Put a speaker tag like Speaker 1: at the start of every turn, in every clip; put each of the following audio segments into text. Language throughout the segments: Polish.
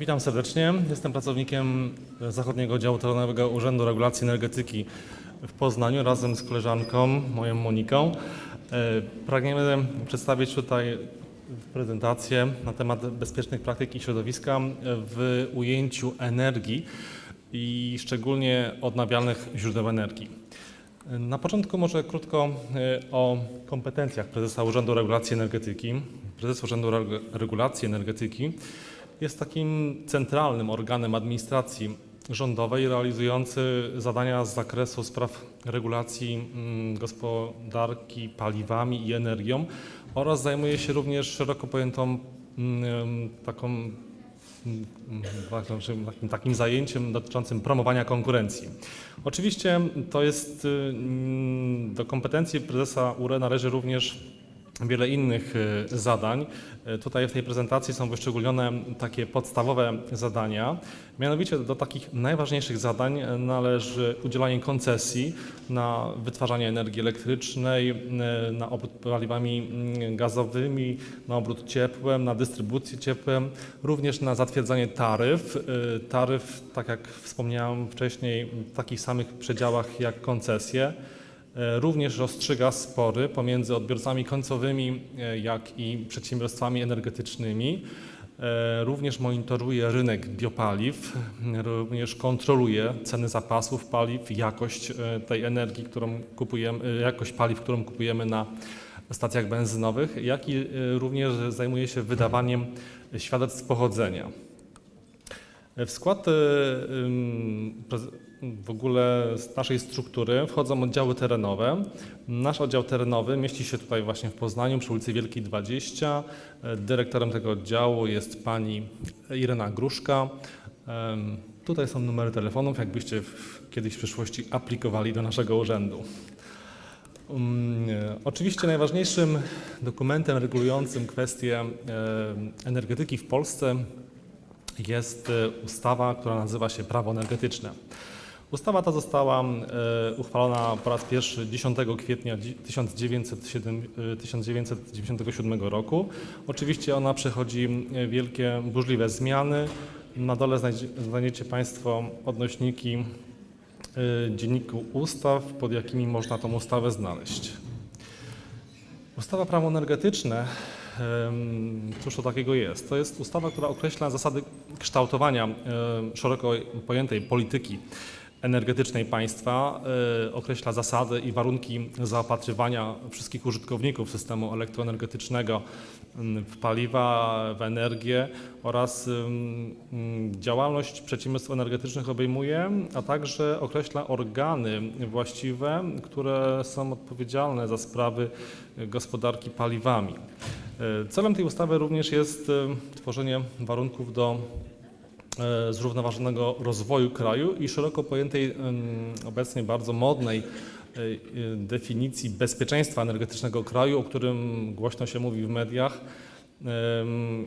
Speaker 1: Witam serdecznie. Jestem pracownikiem Zachodniego Działu Terenowego Urzędu Regulacji Energetyki w Poznaniu razem z koleżanką, moją Moniką. E, Pragniemy przedstawić tutaj prezentację na temat bezpiecznych praktyk i środowiska w ujęciu energii i szczególnie odnawialnych źródeł energii. Na początku może krótko e, o kompetencjach prezesa Urzędu Regulacji Energetyki. Prezes Urzędu Reg- Regulacji Energetyki jest takim centralnym organem administracji rządowej realizujący zadania z zakresu spraw regulacji mm, gospodarki paliwami i energią oraz zajmuje się również szeroko pojętą mm, taką mm, takim- takim, takim zajęciem dotyczącym promowania konkurencji. Oczywiście to jest y, do kompetencji prezesa URE należy również wiele innych y, zadań. Y, Tutaj w tej prezentacji są wyszczególnione takie podstawowe zadania. Mianowicie do takich najważniejszych zadań należy udzielanie koncesji na wytwarzanie energii elektrycznej, na obrót paliwami mm, gazowymi, na obrót ciepłem, na dystrybucję ciepłem, również na zatwierdzanie taryf. Taryf, tak jak wspomniałem wcześniej, w takich samych przedziałach jak koncesje. E, Również rozstrzyga spory pomiędzy odbiorcami końcowymi, e, jak i przedsiębiorstwami energetycznymi. E, Również monitoruje rynek biopaliw, również kontroluje ceny zapasów paliw, jakość tej energii, którą kupujemy, jakość paliw, którą kupujemy na stacjach benzynowych, jak i również zajmuje się wydawaniem świadectw pochodzenia. W skład y, w ogóle z naszej struktury wchodzą oddziały terenowe. Nasz oddział terenowy mieści się tutaj właśnie w Poznaniu przy ulicy Wielkiej 20. E, Dyrektorem tego oddziału jest pani Irena Gruszka. Tutaj są numery telefonów, jakbyście kiedyś w przyszłości aplikowali do naszego urzędu. Oczywiście najważniejszym dokumentem regulującym kwestie e, energetyki w Polsce jest e, ustawa, która nazywa się Prawo energetyczne. Ustawa ta została e, uchwalona po raz pierwszy 10 kwietnia dzi- 1907, e, 1997 roku. Oczywiście ona przechodzi wielkie, burzliwe zmiany. Na dole znajdzie- znajdziecie Państwo odnośniki dzienniku ustaw, pod jakimi można tą ustawę znaleźć. Ustawa Prawo energetyczne, cóż to takiego jest? To jest ustawa, która określa zasady kształtowania szeroko pojętej polityki energetycznej państwa, e, określa zasady i warunki zaopatrywania wszystkich użytkowników systemu elektroenergetycznego em, w paliwa, w energię oraz em, działalność przedsiębiorstw energetycznych obejmuje, a także określa organy właściwe, które są odpowiedzialne za sprawy gospodarki paliwami. E, Celem tej ustawy również jest e, tworzenie warunków do zrównoważonego rozwoju kraju i szeroko pojętej, obecnie bardzo modnej e, e, definicji bezpieczeństwa energetycznego kraju, o którym głośno się mówi w mediach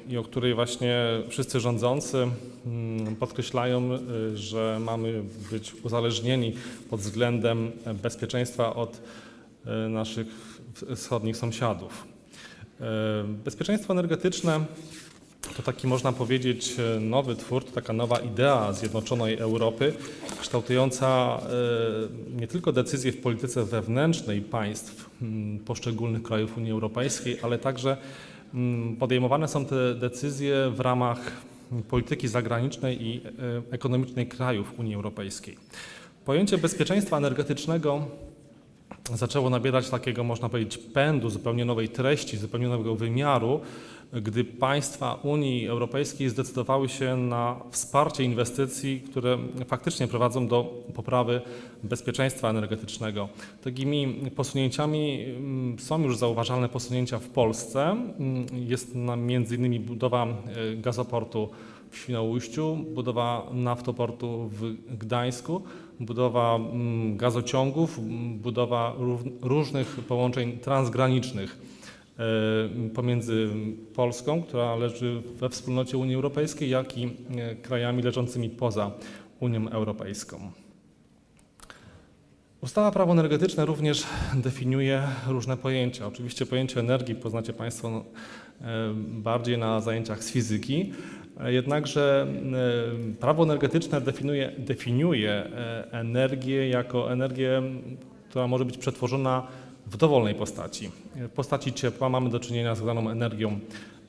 Speaker 1: i o której właśnie wszyscy rządzący mm, podkreślają, e, że mamy być uzależnieni pod względem bezpieczeństwa od e, naszych wschodnich sąsiadów. E, Bezpieczeństwo energetyczne to taki można powiedzieć e, nowy twór, to taka nowa idea zjednoczonej Europy, kształtująca e, nie tylko decyzje w polityce wewnętrznej państw mm, poszczególnych krajów Unii Europejskiej, ale także mm, podejmowane są te decyzje w ramach polityki zagranicznej i e, ekonomicznej krajów Unii Europejskiej. Pojęcie bezpieczeństwa energetycznego zaczęło nabierać takiego, można powiedzieć, pędu, zupełnie nowej treści, zupełnie nowego wymiaru, gdy państwa Unii Europejskiej zdecydowały się na wsparcie inwestycji, które faktycznie prowadzą do poprawy bezpieczeństwa energetycznego. Takimi posunięciami mm, są już zauważalne posunięcia w Polsce. Mm, Jest innymi budowa e, gazoportu w Świnoujściu, budowa naftoportu w Gdańsku, budowa mm, gazociągów, budowa różnych połączeń transgranicznych pomiędzy Polską, która leży we wspólnocie Unii Europejskiej, jak i e, krajami leżącymi poza Unią Europejską. Ustawa Prawo energetyczne również definiuje różne pojęcia. Oczywiście pojęcie energii poznacie Państwo e, bardziej na zajęciach z fizyki. Jednakże e, prawo energetyczne definiuje, definiuje e, energię jako energię, która może być przetworzona w dowolnej postaci. W postaci ciepła mamy do czynienia z zwaną energią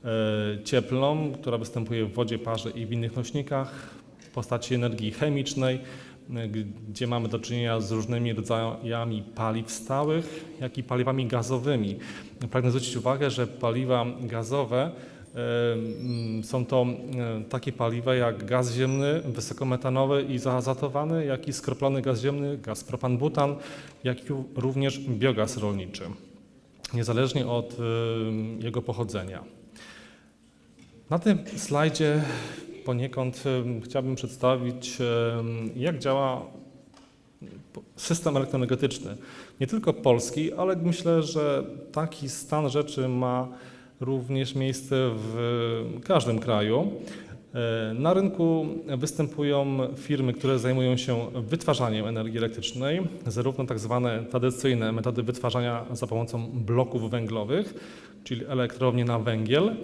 Speaker 1: e, cieplną, która występuje w wodzie, parze i w innych nośnikach. W postaci energii chemicznej, e, gdzie mamy do czynienia z różnymi rodzajami paliw stałych, jak i paliwami gazowymi. Pragnę zwrócić uwagę, że paliwa gazowe e, są to takie paliwa jak gaz ziemny, wysokometanowy i zaazatowany, jak i skroplony gaz ziemny, gaz propan-butan, jak i również biogaz rolniczy, niezależnie od jego pochodzenia. Na tym slajdzie poniekąd chciałbym przedstawić, jak działa system elektroenergetyczny. Nie tylko polski, ale myślę, że taki stan rzeczy ma również miejsce w każdym kraju. E, Na rynku występują firmy, które zajmują się wytwarzaniem energii elektrycznej, zarówno tak zwane tradycyjne metody wytwarzania za pomocą bloków węglowych, czyli elektrownie na węgiel,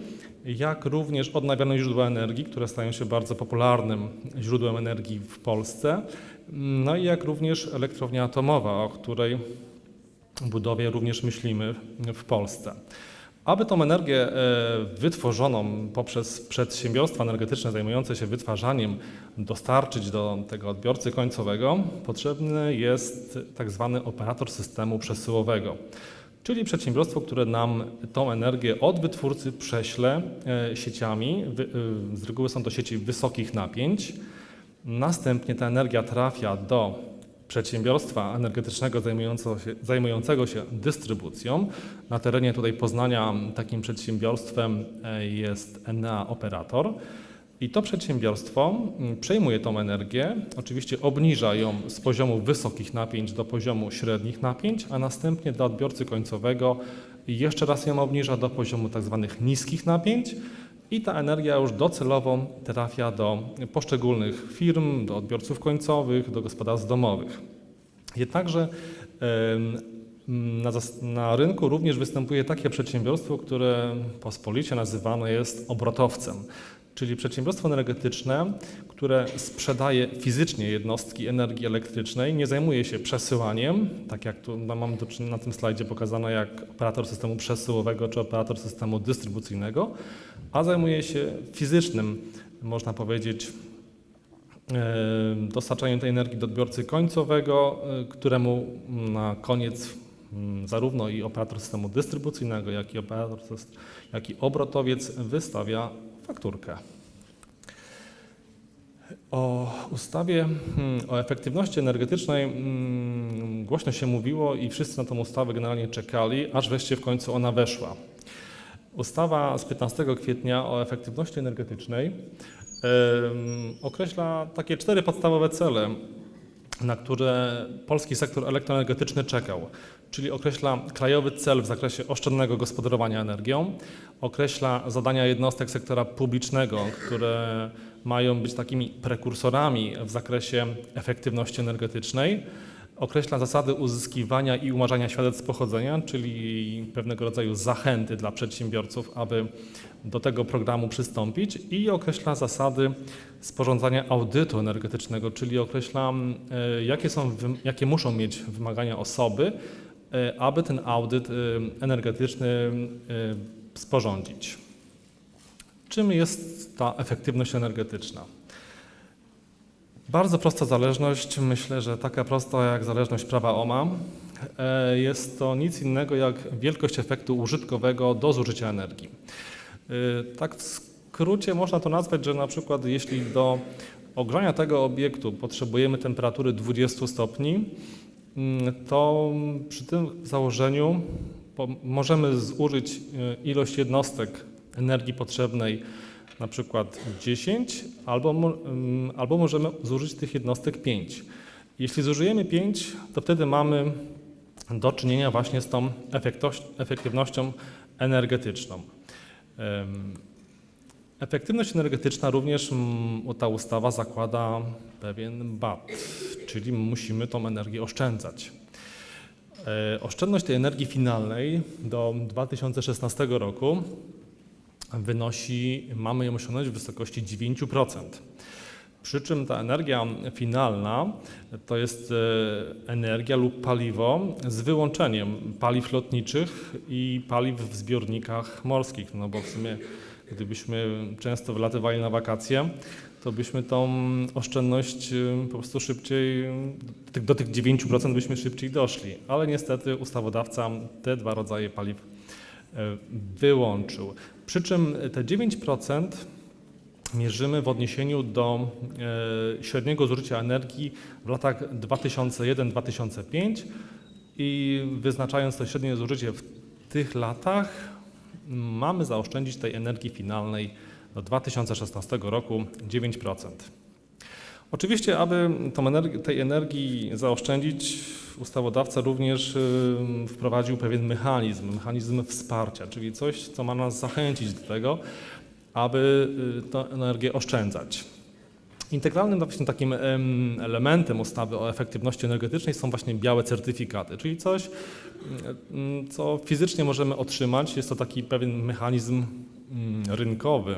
Speaker 1: jak również odnawialne źródła energii, które stają się bardzo popularnym źródłem energii w Polsce, no i jak również elektrownia atomowa, o której budowie również myślimy w Polsce. Aby tą energię e, wytworzoną poprzez przedsiębiorstwa energetyczne zajmujące się wytwarzaniem dostarczyć do tego odbiorcy końcowego, potrzebny jest tak zwany operator systemu przesyłowego, czyli przedsiębiorstwo, które nam tą energię od wytwórcy prześle e, sieciami. E, Z reguły są to sieci wysokich napięć. Następnie ta energia trafia do przedsiębiorstwa energetycznego zajmującego się, zajmującego się dystrybucją. Na terenie tutaj Poznania takim przedsiębiorstwem e, jest Enea Operator. I to przedsiębiorstwo przejmuje tą energię, oczywiście obniża ją z poziomu wysokich napięć do poziomu średnich napięć, a następnie dla odbiorcy końcowego jeszcze raz ją obniża do poziomu tak zwanych niskich napięć i ta energia już docelowo trafia do poszczególnych firm, do odbiorców końcowych, do gospodarstw domowych. Jednakże na, na rynku również występuje takie przedsiębiorstwo, które pospolicie nazywane jest obrotowcem, czyli przedsiębiorstwo energetyczne, które sprzedaje fizycznie jednostki energii elektrycznej, nie zajmuje się przesyłaniem, tak jak tu mam do czynienia na tym slajdzie pokazane jak operator systemu przesyłowego czy operator systemu dystrybucyjnego, a zajmuje się fizycznym, można powiedzieć, e, dostarczaniem tej energii do odbiorcy końcowego, e, któremu na koniec mm, zarówno i operator systemu dystrybucyjnego, jak i operator, jak i obrotowiec wystawia fakturkę. O ustawie mm, o efektywności energetycznej mm, głośno się mówiło i wszyscy na tą ustawę generalnie czekali, aż wreszcie w końcu ona weszła. Ustawa z 15 kwietnia o efektywności energetycznej określa takie cztery podstawowe cele, na które polski sektor elektroenergetyczny czekał, czyli określa krajowy cel w zakresie oszczędnego gospodarowania energią, określa zadania jednostek sektora publicznego, które mają być takimi prekursorami w zakresie efektywności energetycznej, określa zasady uzyskiwania i umarzania świadectw pochodzenia, czyli pewnego rodzaju zachęty dla przedsiębiorców, aby do tego programu przystąpić i określa zasady sporządzania audytu energetycznego, czyli określa, e, jakie, są, jakie muszą mieć wymagania osoby, e, aby ten audyt e, energetyczny sporządzić. Czym jest ta efektywność energetyczna? Bardzo prosta zależność, myślę, że taka prosta jak zależność prawa OMA. E, Jest to nic innego jak wielkość efektu użytkowego do zużycia energii. E, Tak w skrócie można to nazwać, że na przykład jeśli do ogrzania tego obiektu potrzebujemy temperatury 20 stopni, mm, to przy tym założeniu możemy zużyć e, ilość jednostek energii potrzebnej na przykład 10, albo, ym, albo możemy zużyć tych jednostek 5. Jeśli zużyjemy 5, to wtedy mamy do czynienia właśnie z tą efektywnością energetyczną. Efektywność energetyczna również mm, ta ustawa zakłada pewien BAT, czyli musimy tą energię oszczędzać. E, Oszczędność tej energii finalnej do 2016 roku wynosi, mamy ją osiągnąć w wysokości 9%. Przy czym ta energia finalna to jest e, energia lub paliwo z wyłączeniem paliw lotniczych i paliw w zbiornikach morskich. No bo w sumie, gdybyśmy często wylatywali na wakacje, to byśmy tą oszczędność e, po prostu szybciej, do tych- do tych 9% byśmy szybciej doszli. Ale niestety ustawodawca te dwa rodzaje paliw wyłączył. Przy czym te 9% mierzymy w odniesieniu do e, średniego zużycia energii w latach 2001-2005 i wyznaczając to średnie zużycie w tych latach, mamy zaoszczędzić tej energii finalnej do 2016 roku 9%. Oczywiście, aby tej energii zaoszczędzić, ustawodawca również y, wprowadził pewien mechanizm, mechanizm wsparcia, czyli coś, co ma nas zachęcić do tego, aby y, tę energię oszczędzać. Integralnym właśnie takim em, elementem ustawy o efektywności energetycznej są właśnie białe certyfikaty, czyli coś, mm, co fizycznie możemy otrzymać. Jest to taki pewien mechanizm mm, rynkowy,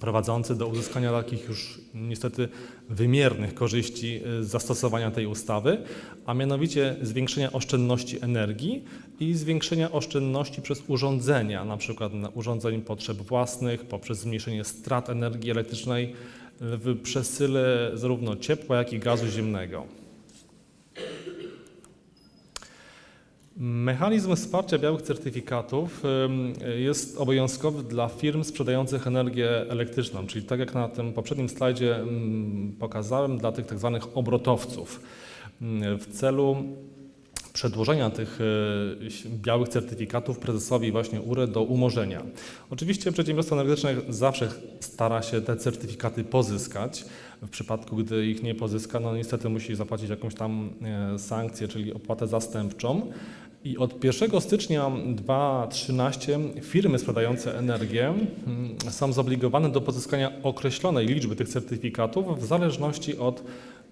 Speaker 1: prowadzący do uzyskania takich już niestety wymiernych korzyści y, z zastosowania tej ustawy, a mianowicie zwiększenia oszczędności energii i zwiększenia oszczędności przez urządzenia, na przykład urządzeń potrzeb własnych, poprzez zmniejszenie strat energii elektrycznej w przesyle zarówno ciepła, jak i gazu ziemnego. Mechanizm wsparcia białych certyfikatów jest obowiązkowy dla firm sprzedających energię elektryczną, czyli tak jak na tym poprzednim slajdzie pokazałem, dla tych tak zwanych obrotowców. W celu przedłożenia tych y, białych certyfikatów prezesowi właśnie URE do umorzenia. Oczywiście przedsiębiorstwo energetyczne zawsze stara się te certyfikaty pozyskać. W przypadku, gdy ich nie pozyska, no niestety musi zapłacić jakąś tam e, sankcję, czyli opłatę zastępczą. I od 1 stycznia 2013 firmy sprzedające energię mm, są zobligowane do pozyskania określonej liczby tych certyfikatów w zależności od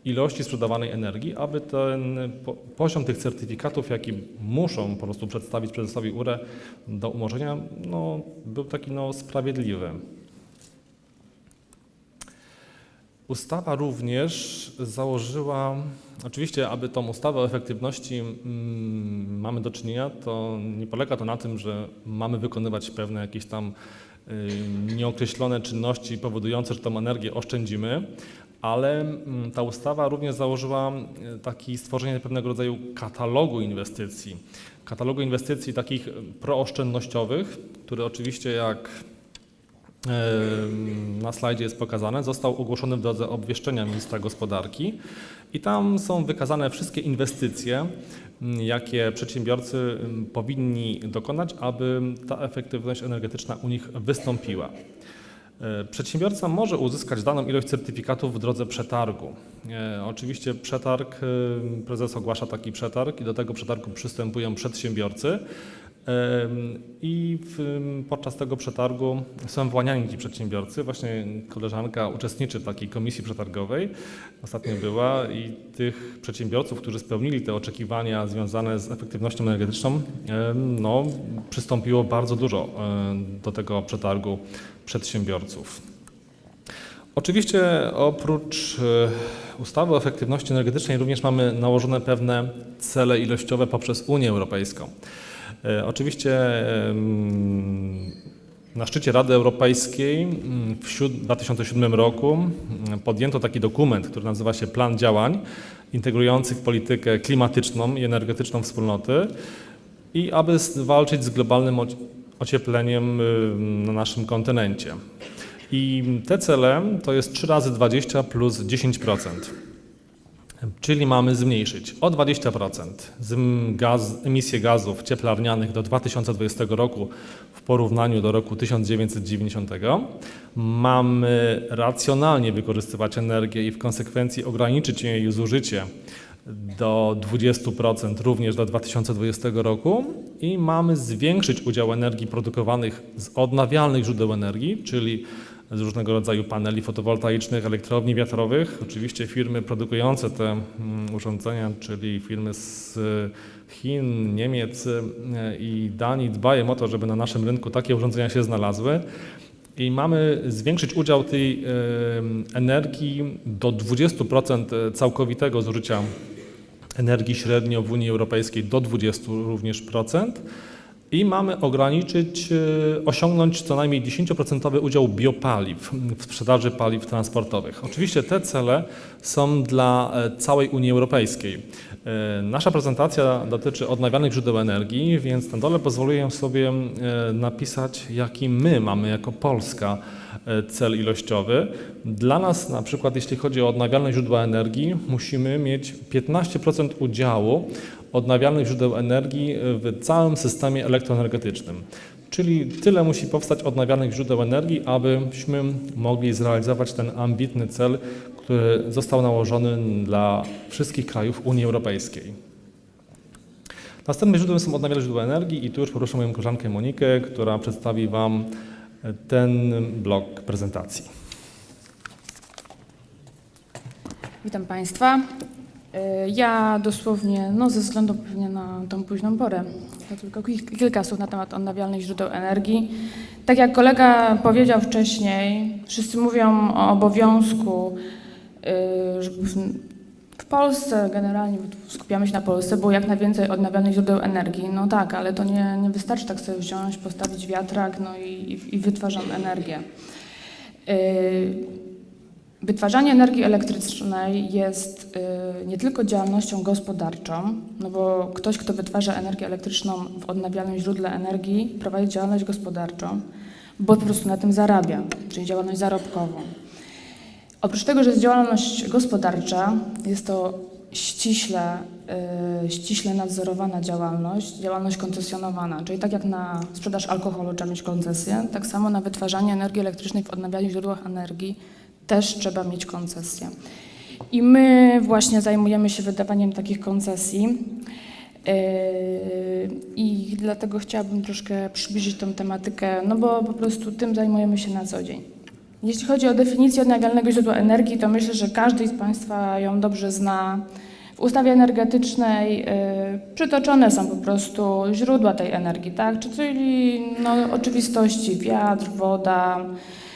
Speaker 1: ilości sprzedawanej energii, aby ten po- poziom tych certyfikatów, jaki muszą po prostu przedstawić prezesowi URE do umorzenia, no, był taki no, sprawiedliwy. Ustawa również założyła, oczywiście, aby tą ustawę o efektywności mm, mamy do czynienia, to nie polega to na tym, że mamy wykonywać pewne jakieś tam y, nieokreślone czynności powodujące, że tą energię oszczędzimy, ale mm, ta ustawa również założyła y, taki stworzenie pewnego rodzaju katalogu inwestycji. Katalogu inwestycji takich prooszczędnościowych, który oczywiście jak na slajdzie jest pokazane, został ogłoszony w drodze obwieszczenia ministra gospodarki i tam są wykazane wszystkie inwestycje, jakie przedsiębiorcy powinni dokonać, aby ta efektywność energetyczna u nich wystąpiła. E, Przedsiębiorca może uzyskać daną ilość certyfikatów w drodze przetargu. E, Oczywiście przetarg, prezes ogłasza taki przetarg i do tego przetargu przystępują przedsiębiorcy. I w, podczas tego przetargu są wyłaniani ci przedsiębiorcy. Właśnie koleżanka uczestniczy w takiej komisji przetargowej, ostatnio była i tych przedsiębiorców, którzy spełnili te oczekiwania związane z efektywnością energetyczną, no, przystąpiło bardzo dużo do tego przetargu przedsiębiorców. Oczywiście oprócz e, ustawy o efektywności energetycznej również mamy nałożone pewne cele ilościowe poprzez Unię Europejską. E, Oczywiście na szczycie Rady Europejskiej mm, w siód- 2007 roku mm, podjęto taki dokument, który nazywa się Plan Działań integrujących politykę klimatyczną i energetyczną wspólnoty i aby walczyć z globalnym oci- ociepleniem y, na naszym kontynencie. I te cele to jest 3 razy 20 plus 10%. Czyli mamy zmniejszyć o 20% zm- gaz, emisję gazów cieplarnianych do 2020 roku w porównaniu do roku 1990. Mamy racjonalnie wykorzystywać energię i w konsekwencji ograniczyć jej zużycie do 20% również do 2020 roku i mamy zwiększyć udział energii produkowanych z odnawialnych źródeł energii, czyli z różnego rodzaju paneli fotowoltaicznych, elektrowni wiatrowych. Oczywiście firmy produkujące te mm, urządzenia, czyli firmy z Chin, Niemiec e, i Danii dbają o to, żeby na naszym rynku takie urządzenia się znalazły. I mamy zwiększyć udział tej e, energii do 20% całkowitego zużycia energii średnio w Unii Europejskiej do 20 również procent. I mamy ograniczyć, e, osiągnąć co najmniej 10% udział biopaliw w sprzedaży paliw transportowych. Oczywiście te cele są dla e, całej Unii Europejskiej. E, Nasza prezentacja dotyczy odnawialnych źródeł energii, więc na dole pozwoliłem sobie napisać, jaki my mamy jako Polska cel ilościowy. Dla nas, na przykład, jeśli chodzi o odnawialne źródła energii, musimy mieć 15% udziału odnawialnych źródeł energii w całym systemie elektroenergetycznym. Czyli tyle musi powstać odnawialnych źródeł energii, abyśmy mogli zrealizować ten ambitny cel, który został nałożony dla wszystkich krajów Unii Europejskiej. Następnym źródłem są odnawialne źródła energii i tu już poproszę moją koleżankę Monikę, która przedstawi Wam ten blok prezentacji.
Speaker 2: Witam Państwa. Y, Ja dosłownie, no ze względu pewnie na tą późną porę, to tylko kil- kilka słów na temat odnawialnych źródeł energii. Tak jak kolega powiedział wcześniej, wszyscy mówią o obowiązku, y, żeby w, Polsce generalnie, skupiamy się na Polsce, było jak najwięcej odnawialnych źródeł energii. No tak, ale to nie, nie wystarczy tak sobie wziąć, postawić wiatrak no i, i, i wytwarzam energię. Wytwarzanie energii elektrycznej jest y, nie tylko działalnością gospodarczą, no bo ktoś, kto wytwarza energię elektryczną w odnawialnym źródle energii, prowadzi działalność gospodarczą, bo po prostu na tym zarabia, czyli działalność zarobkową. Oprócz tego, że jest działalność gospodarcza, jest to ściśle, y, ściśle nadzorowana działalność, działalność koncesjonowana, czyli tak jak na sprzedaż alkoholu trzeba mieć koncesję, tak samo na wytwarzanie energii elektrycznej w odnawialnych źródłach energii też trzeba mieć koncesję. I my właśnie zajmujemy się wydawaniem takich koncesji. Yy, I dlatego chciałabym troszkę przybliżyć tą tematykę, no bo po prostu tym zajmujemy się na co dzień. Jeśli chodzi o definicję odnawialnego źródła energii, to myślę, że każdy z Państwa ją dobrze zna. W ustawie energetycznej yy, przytoczone są po prostu źródła tej energii, tak? Czyli no, oczywistości wiatr, woda, y,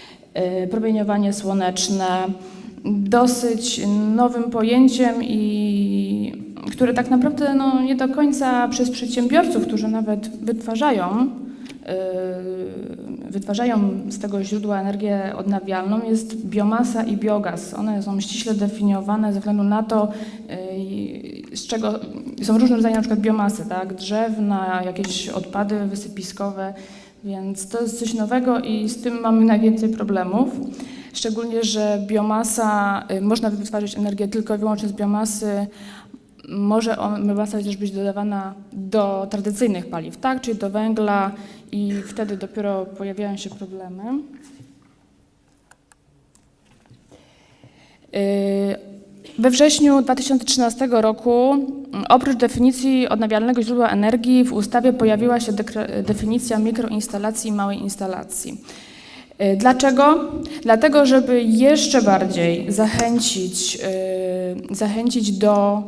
Speaker 2: promieniowanie słoneczne, dosyć nowym pojęciem i które tak naprawdę no, nie do końca przez przedsiębiorców, którzy nawet wytwarzają, y, wytwarzają z tego źródła energię odnawialną, jest biomasa i biogaz. One są ściśle definiowane ze względu na to, y, z czego są różne rodzaje na przykład biomasy, tak? drzewna, jakieś odpady wysypiskowe, więc to jest coś nowego i z tym mamy najwięcej problemów. Szczególnie, że biomasa, y, można wytwarzać energię tylko i wyłącznie z biomasy. Może biomasa też być dodawana do tradycyjnych paliw, tak? czyli do węgla i wtedy dopiero pojawiają się problemy. Y, We wrześniu 2013 roku mm, oprócz definicji odnawialnego źródła energii w ustawie pojawiła się definicja mikroinstalacji i małej instalacji. Y, Dlaczego? Dlatego, żeby jeszcze bardziej zachęcić, y, zachęcić do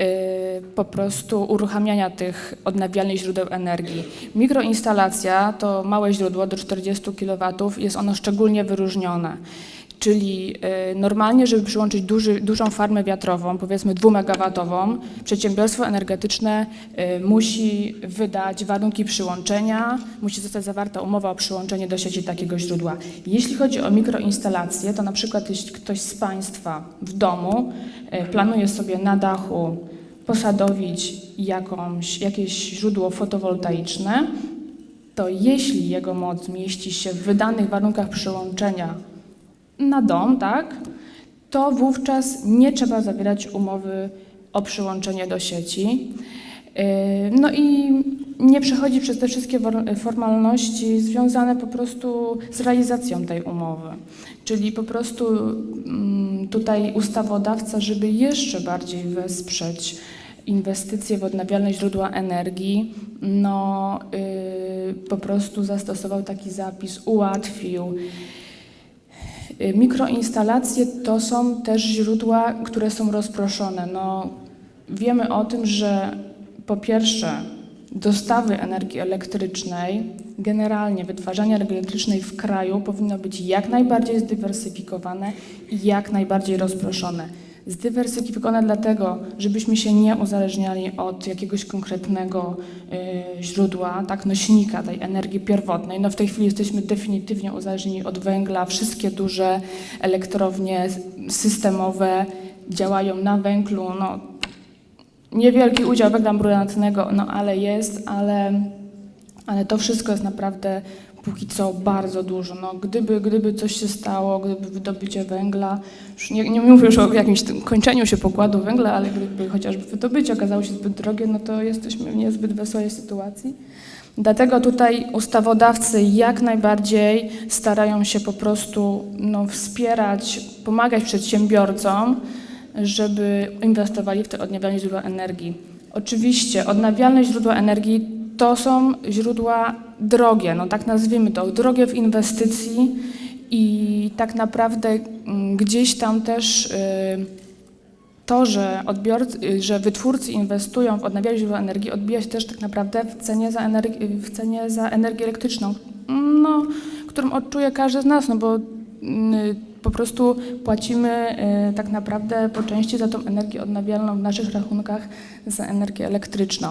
Speaker 2: y, po prostu uruchamiania tych odnawialnych źródeł energii. Mikroinstalacja to małe źródło do 40 kW, jest ono szczególnie wyróżnione. Czyli y, normalnie, żeby przyłączyć duży, dużą farmę wiatrową, powiedzmy dwumegawatową, przedsiębiorstwo energetyczne y, musi wydać warunki przyłączenia, musi zostać zawarta umowa o przyłączenie do sieci takiego źródła. Jeśli chodzi o mikroinstalacje, to na przykład jeśli ktoś z Państwa w domu y, planuje sobie na dachu posadowić jakąś, jakieś źródło fotowoltaiczne, to jeśli jego moc mieści się w wydanych warunkach przyłączenia na dom, tak, to wówczas nie trzeba zawierać umowy o przyłączenie do sieci. Yy, No i nie przechodzi przez te wszystkie formalności związane po prostu z realizacją tej umowy. Czyli po prostu mm, tutaj ustawodawca, żeby jeszcze bardziej wesprzeć inwestycje w odnawialne źródła energii, no yy, po prostu zastosował taki zapis, ułatwił Mikroinstalacje to są też źródła, które są rozproszone. No, wiemy o tym, że po pierwsze dostawy energii elektrycznej, generalnie wytwarzanie energii elektrycznej w kraju powinno być jak najbardziej zdywersyfikowane i jak najbardziej rozproszone. Zdywersyfikowane dlatego, żebyśmy się nie uzależniali od jakiegoś konkretnego y, źródła, tak, nośnika tej energii pierwotnej. No w tej chwili jesteśmy definitywnie uzależnieni od węgla. Wszystkie duże elektrownie systemowe działają na węglu. No, niewielki udział węgla brunatnego, no ale jest, ale, ale to wszystko jest naprawdę póki co bardzo dużo. No, gdyby, gdyby coś się stało, gdyby wydobycie węgla, nie, nie mówię już o jakimś kończeniu się pokładu węgla, ale gdyby chociażby wydobycie okazało się zbyt drogie, no to jesteśmy w niezbyt wesołej sytuacji. Dlatego tutaj ustawodawcy jak najbardziej starają się po prostu no, wspierać, pomagać przedsiębiorcom, żeby inwestowali w te odnawialne źródła energii. Oczywiście odnawialne źródła energii to są źródła drogie, no tak nazwijmy to, drogie w inwestycji i tak naprawdę mm, gdzieś tam też y, to, że, odbiorcy, y, że wytwórcy inwestują w odnawialne źródła energii, odbija się też tak naprawdę w cenie za, energi- w cenie za energię elektryczną, no, którą odczuje każdy z nas, no bo mm, po prostu płacimy y, tak naprawdę po części za tą energię odnawialną w naszych rachunkach za energię elektryczną.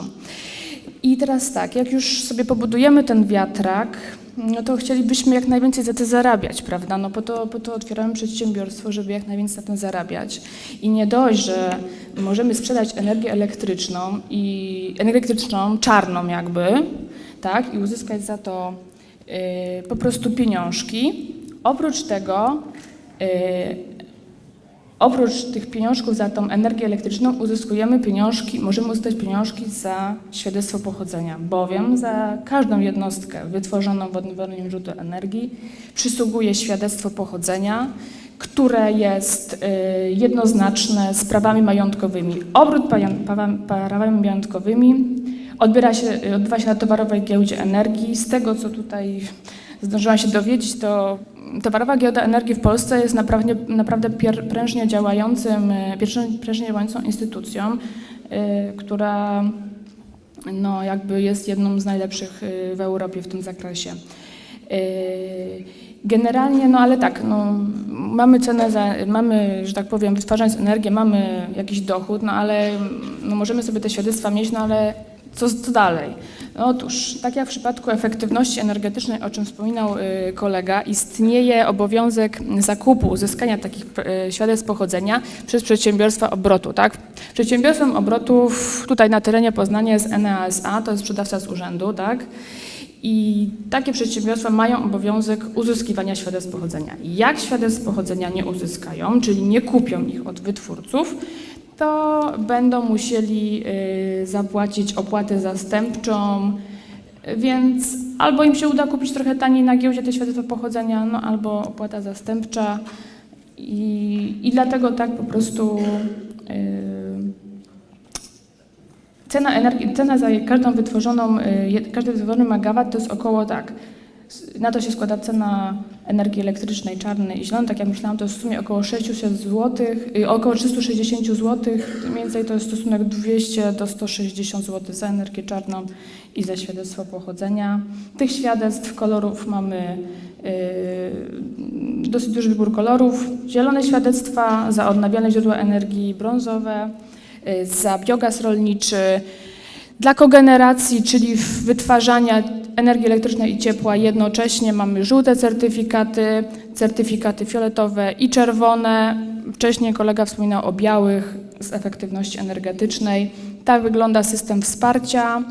Speaker 2: I teraz tak, jak już sobie pobudujemy ten wiatrak, no to chcielibyśmy jak najwięcej za to zarabiać, prawda? No po to, po to otwieramy przedsiębiorstwo, żeby jak najwięcej na tym zarabiać. I nie dość, że możemy sprzedać energię elektryczną i elektryczną czarną jakby, tak? I uzyskać za to y, po prostu pieniążki. Oprócz tego y, Oprócz tych pieniążków za tą energię elektryczną uzyskujemy pieniążki, możemy uzyskać pieniążki za świadectwo pochodzenia, bowiem za każdą jednostkę wytworzoną w odnawialnym źródle energii przysługuje świadectwo pochodzenia, które jest y, jednoznaczne z prawami majątkowymi. Obrót prawami majątkowymi odbiera się, odbywa się na towarowej giełdzie energii. Z tego, co tutaj zdążyłam się dowiedzieć, to Towarowa Giełda Energii w Polsce jest naprawdę, naprawdę pier, prężnie, działającym, y, prężnie, działającą instytucją, y, która no, jakby jest jedną z najlepszych y, w Europie w tym zakresie. Generalnie, no ale tak, no, mamy cenę za, mamy, że tak powiem, wytwarzając energię, mamy jakiś dochód, no ale no, możemy sobie te świadectwa mieć, no ale co, co dalej? Otóż, tak jak w przypadku efektywności energetycznej, o czym wspominał y, kolega, istnieje obowiązek zakupu, uzyskania takich y, świadectw pochodzenia przez przedsiębiorstwa obrotu. Tak? Przedsiębiorstwem obrotów tutaj na terenie Poznania jest NASA, to jest sprzedawca z urzędu. Tak? I takie przedsiębiorstwa mają obowiązek uzyskiwania świadectw pochodzenia. Jak świadectw pochodzenia nie uzyskają, czyli nie kupią ich od wytwórców, to będą musieli y, zapłacić opłatę zastępczą, więc albo im się uda kupić trochę taniej na giełdzie te świadectwa pochodzenia, no albo opłata zastępcza. I, i dlatego tak po prostu y, cena energii, cena za każdą wytworzoną, y, każdy wytworzony megawat to jest około tak. Na to się składa cena energii elektrycznej czarnej i zielonej, tak jak myślałam, to jest w sumie około 600 zł, y, około 360 zł, mniej więcej to jest stosunek 200 do 160 zł za energię czarną i za świadectwo pochodzenia. Tych świadectw kolorów mamy y, dosyć duży wybór kolorów. Zielone świadectwa za odnawialne źródła energii, brązowe, za biogaz rolniczy, dla kogeneracji, czyli wytwarzania energii elektrycznej i ciepła jednocześnie mamy żółte certyfikaty, certyfikaty fioletowe i czerwone. Wcześniej kolega wspominał o białych z efektywności energetycznej. Tak wygląda system wsparcia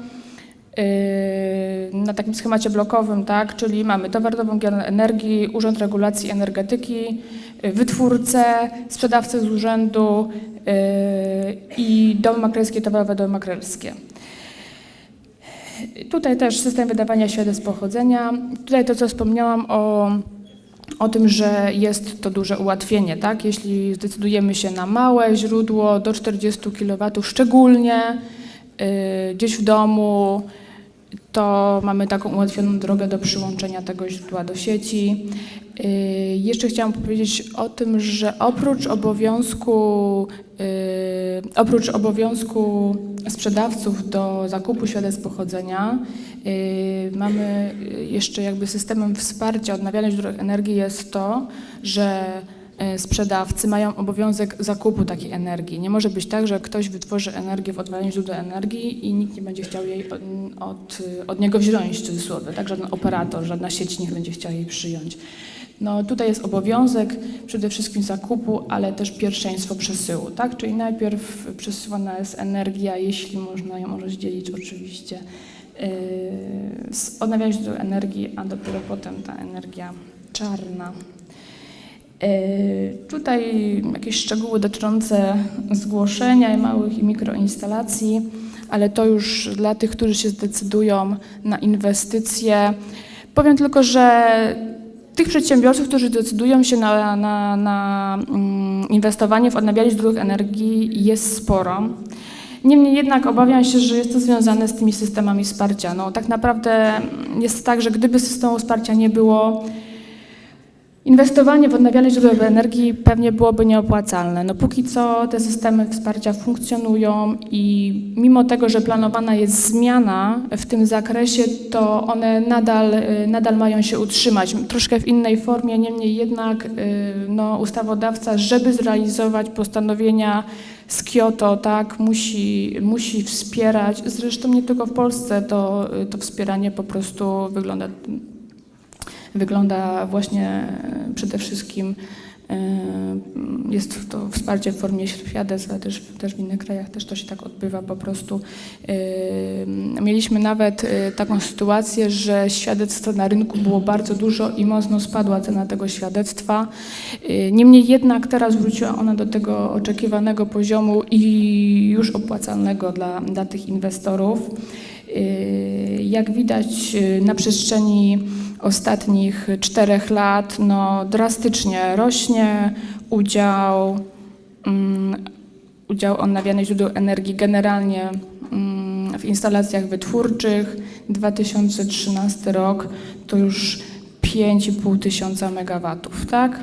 Speaker 2: na takim schemacie blokowym, tak? czyli mamy Towarową Giełdę Energii, Urząd Regulacji Energetyki, yy, wytwórcę, sprzedawcę z urzędu yy, i domy maklerskie, towarowe domy maklerskie. Tutaj też system wydawania świadectw pochodzenia. Tutaj to, co wspomniałam o, o tym, że jest to duże ułatwienie, tak? Jeśli zdecydujemy się na małe źródło do 40 kW, szczególnie gdzieś w domu, to mamy taką ułatwioną drogę do przyłączenia tego źródła do sieci. Y, Jeszcze chciałam powiedzieć o tym, że oprócz obowiązku, y, oprócz obowiązku sprzedawców do zakupu świadectw pochodzenia, y, mamy jeszcze jakby systemem wsparcia odnawialnych źródeł energii jest to, że sprzedawcy mają obowiązek zakupu takiej energii. Nie może być tak, że ktoś wytworzy energię w odnawialnych źródeł energii i nikt nie będzie chciał jej od, od, od niego wziąć w cudzysłowie, tak? Żaden operator, żadna sieć nie będzie chciała jej przyjąć. No tutaj jest obowiązek przede wszystkim zakupu, ale też pierwszeństwo przesyłu, tak? Czyli najpierw przesyłana jest energia, jeśli można ją rozdzielić oczywiście yy, z odnawialnych źródeł energii, a dopiero potem ta energia czarna. Yy, Tutaj jakieś szczegóły dotyczące zgłoszenia małych i mikroinstalacji, ale to już dla tych, którzy się zdecydują na inwestycje. Powiem tylko, że tych przedsiębiorców, którzy decydują się na, na, na mm, inwestowanie w odnawialne źródła energii jest sporo. Niemniej jednak obawiam się, że jest to związane z tymi systemami wsparcia. No, tak naprawdę jest tak, że gdyby systemu wsparcia nie było, Inwestowanie w odnawialne źródła energii pewnie byłoby nieopłacalne. No póki co te systemy wsparcia funkcjonują i mimo tego, że planowana jest zmiana w tym zakresie, to one nadal, y, nadal mają się utrzymać. Troszkę w innej formie, niemniej jednak y, no, ustawodawca, żeby zrealizować postanowienia z Kioto, tak, musi, musi wspierać. Zresztą nie tylko w Polsce to, to wspieranie po prostu wygląda wygląda właśnie e, przede wszystkim e, jest to wsparcie w formie świadectw, ale też, też w innych krajach też to się tak odbywa po prostu. E, Mieliśmy nawet taką sytuację, że świadectw na rynku było bardzo dużo i mocno spadła cena tego świadectwa. Niemniej jednak teraz wróciła ona do tego oczekiwanego poziomu i już opłacalnego dla, dla tych inwestorów. Jak widać na przestrzeni ostatnich czterech lat no, drastycznie rośnie udział, um, udział odnawialnych źródeł energii generalnie um, w instalacjach wytwórczych. 2013 rok to już 5,5 tysiąca megawatów, tak?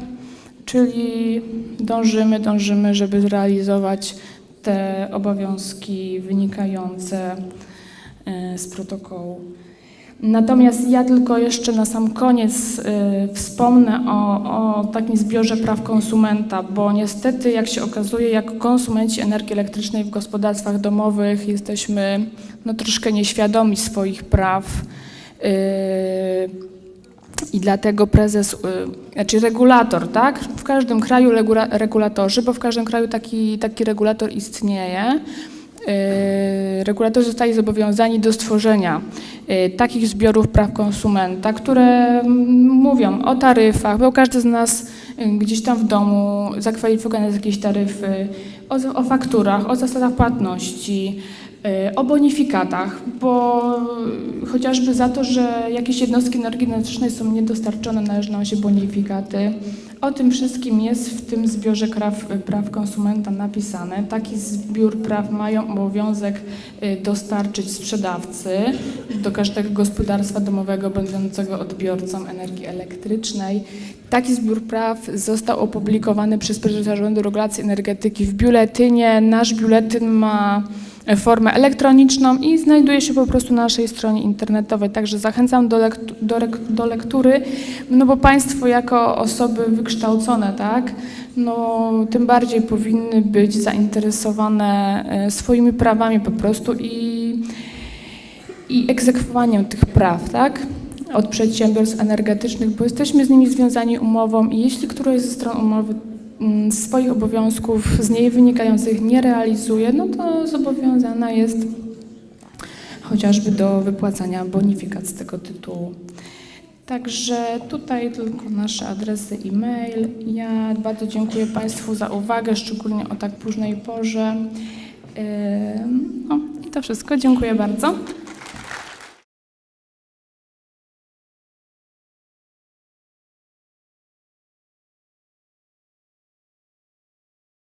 Speaker 2: Czyli dążymy, dążymy, żeby zrealizować te obowiązki wynikające e, z protokołu. Natomiast ja tylko jeszcze na sam koniec y, wspomnę o, o takim zbiorze praw konsumenta, bo niestety, jak się okazuje, jako konsumenci energii elektrycznej w gospodarstwach domowych jesteśmy no, troszkę nieświadomi swoich praw. Y, I dlatego prezes, y, znaczy regulator, tak? W każdym kraju regula, regulatorzy, bo w każdym kraju taki, taki regulator istnieje. Y, regulatorzy zostali zobowiązani do stworzenia y, takich zbiorów praw konsumenta, które mm, mówią o taryfach, bo każdy z nas y, gdzieś tam w domu zakwalifikowany jest jakieś taryfy, o, o fakturach, o zasadach płatności, o bonifikatach, bo chociażby za to, że jakieś jednostki energii elektrycznej są niedostarczone, należą się bonifikaty. O tym wszystkim jest w tym zbiorze praw, praw konsumenta napisane. Taki zbiór praw mają obowiązek dostarczyć sprzedawcy do każdego gospodarstwa domowego będącego odbiorcą energii elektrycznej. Taki zbiór praw został opublikowany przez prezesa Zarządu Regulacji Energetyki w biuletynie. Nasz biuletyn ma formę elektroniczną i znajduje się po prostu na naszej stronie internetowej. Także zachęcam do, lektu, do, do, lektury, no bo Państwo jako osoby wykształcone, tak, no tym bardziej powinny być zainteresowane swoimi prawami po prostu i, i egzekwowaniem tych praw, tak od przedsiębiorstw energetycznych, bo jesteśmy z nimi związani umową i jeśli któraś ze stron umowy swoich obowiązków z niej wynikających nie realizuje, no to zobowiązana jest chociażby do wypłacania bonifikat z tego tytułu. Także tutaj tylko nasze adresy e-mail. Ja bardzo dziękuję Państwu za uwagę, szczególnie o tak późnej porze. No i to wszystko. Dziękuję bardzo.